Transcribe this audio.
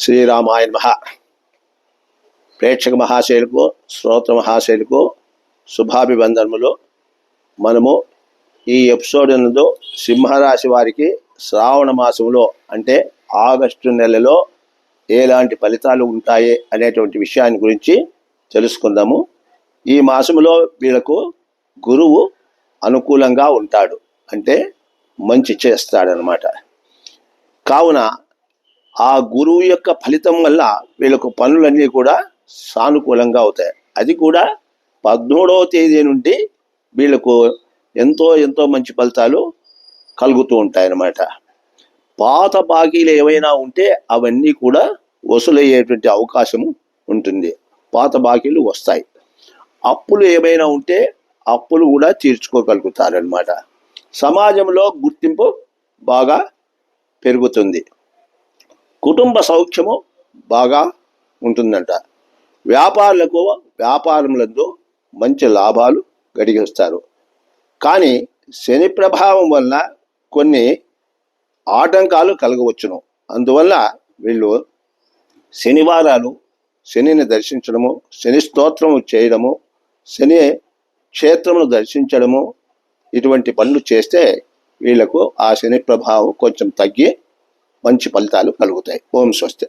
శ్రీరామాయ మహ. ప్రేక్షక మహాశైలకు శ్రోత మహాశైలకు శుభాభివందనములు. మనము ఈ ఎపిసోడ్ నందు సింహరాశి వారికి శ్రావణ మాసంలో అంటే ఆగస్టు నెలలో ఎలాంటి ఫలితాలు ఉంటాయి అనేటువంటి విషయాన్ని గురించి తెలుసుకుందాము. ఈ మాసంలో వీళ్ళకు గురువు అనుకూలంగా ఉంటాడు. అంటే మంచి చేస్తాడనమాట కావున ఆ గురువు యొక్క ఫలితం వల్ల వీళ్ళకు పనులన్నీ కూడా సానుకూలంగా అవుతాయి. అది కూడా పదమూడవ తేదీ నుండి వీళ్ళకు ఎంతో ఎంతో మంచి ఫలితాలు కలుగుతూ ఉంటాయన్నమాట. పాత బాకీలు ఏవైనా ఉంటే అవన్నీ కూడా వసూలయ్యేటువంటి అవకాశం ఉంటుంది. పాత బాకీలు వస్తాయి. అప్పులు ఏమైనా ఉంటే అప్పులు కూడా తీర్చుకోగలుగుతారనమాట సమాజంలో గుర్తింపు బాగా పెరుగుతుంది. కుటుంబ సౌఖ్యము బాగా ఉంటుందంట. వ్యాపారులకు వ్యాపారములందు మంచి లాభాలు గడిగిస్తారు. కానీ శని ప్రభావం వల్ల కొన్ని ఆటంకాలు కలగవచ్చును. అందువల్ల వీళ్ళు శనివారాలు శనిని దర్శించడము శని స్తోత్రము చేయడము శని క్షేత్రమును దర్శించడము ఇటువంటి పనులు చేస్తే వీళ్ళకు ఆ శని ప్రభావం కొంచెం తగ్గి మంచి ఫలితాలు కలుగుతాయి. ఓం స్వస్తి.